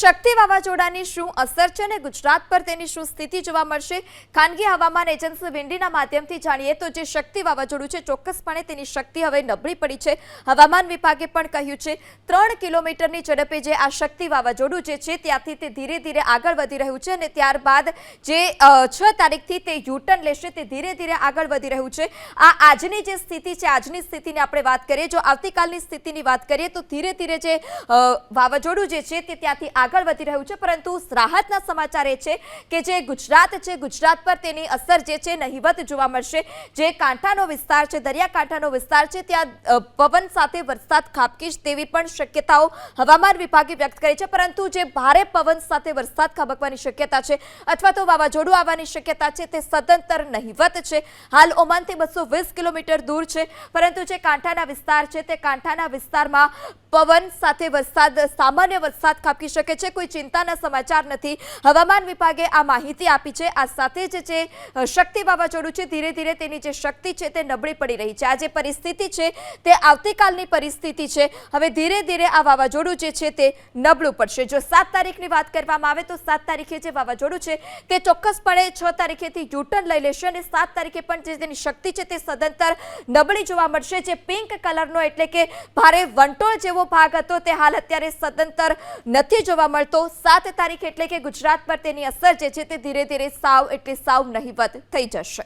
શક્તિ વાવાઝોડાની શું અસર છે અને ગુજરાત પર તેની શું સ્થિતિ જોવા મળશે? ખાનગી હવામાન એજન્સી વિંડીના માધ્યમથી જાણીએ તો જે શક્તિ વાવાઝોડું છે, ચોક્કસપણે તેની શક્તિ હવે નબળી પડી છે. હવામાન વિભાગે પણ કહ્યું છે, ત્રણ કિલોમીટરની ઝડપે જે આ શક્તિ વાવાઝોડું જે છે, ત્યાંથી તે ધીરે ધીરે આગળ વધી રહ્યું છે અને ત્યારબાદ જે છ તારીખથી તે યુટર્ન લેશે, તે ધીરે ધીરે આગળ વધી રહ્યું છે. આ આજની જે સ્થિતિ છે, આજની સ્થિતિની આપણે વાત કરીએ. જો આવતીકાલની સ્થિતિની વાત કરીએ તો ધીરે ધીરે જે વાવાઝોડું જે છે, તે ત્યાંથી આગળ વધી રહ્યું છે, પરંતુ રાહતના સમાચાર એ છે કે જે ગુજરાત છે, ગુજરાત પર તેની અસર જે છે, નહીવત જોવા મળશે. જે કાંઠાનો વિસ્તાર છે, દરિયાકાંઠાનો વિસ્તાર છે, ત્યાં પવન સાથે વરસાદ ખાબકી તેવી પણ શક્યતાઓ હવામાન વિભાગે વ્યક્ત કરી છે, પરંતુ જે ભારે પવન સાથે વરસાદ ખાબકવાની શક્યતા છે અથવા તો વાવાઝોડું આવવાની શક્યતા છે, તે સદંતર નહિવત છે. હાલ ઓમાનથી બસો કિલોમીટર દૂર છે, પરંતુ જે કાંઠાના વિસ્તાર છે, તે કાંઠાના વિસ્તારમાં પવન સાથે વરસાદ, સામાન્ય વરસાદ ખાબકી શકે છે કોઈ ચિંતાના સમાચાર નથી. હવામાન વિભાગે આ માહિતી આપી છે. આ સાથે જે શક્તિ વાવાઝોડું છે, ધીરે ધીરે તેની જે શક્તિ છે તે નબળી પડી રહી છે. આ જે પરિસ્થિતિ છે તે આવતીકાલની પરિસ્થિતિ છે. હવે ધીરે ધીરે આ વાવાઝોડું જે છે તે નબળું પડશે. જો સાત તારીખની વાત કરવામાં આવે તો સાત તારીખે જે વાવાઝોડું છે તે ચોક્કસપણે છ તારીખેથી યુટર્ન લઈ લેશે અને સાત તારીખે પણ જે તેની શક્તિ છે તે સદંતર નબળી જોવા મળશે. જે પિંક કલરનો એટલે કે ભારે વંટોળ જેવો ભાગ હતો તે હાલ અત્યારે સદંતર નથી જોવા મળતો સાત તારીખ એટલે કે ગુજરાત પર તેની અસર જે છે તે ધીરે ધીરે સાવ એટલે સાવ નહીવત થઈ જશે.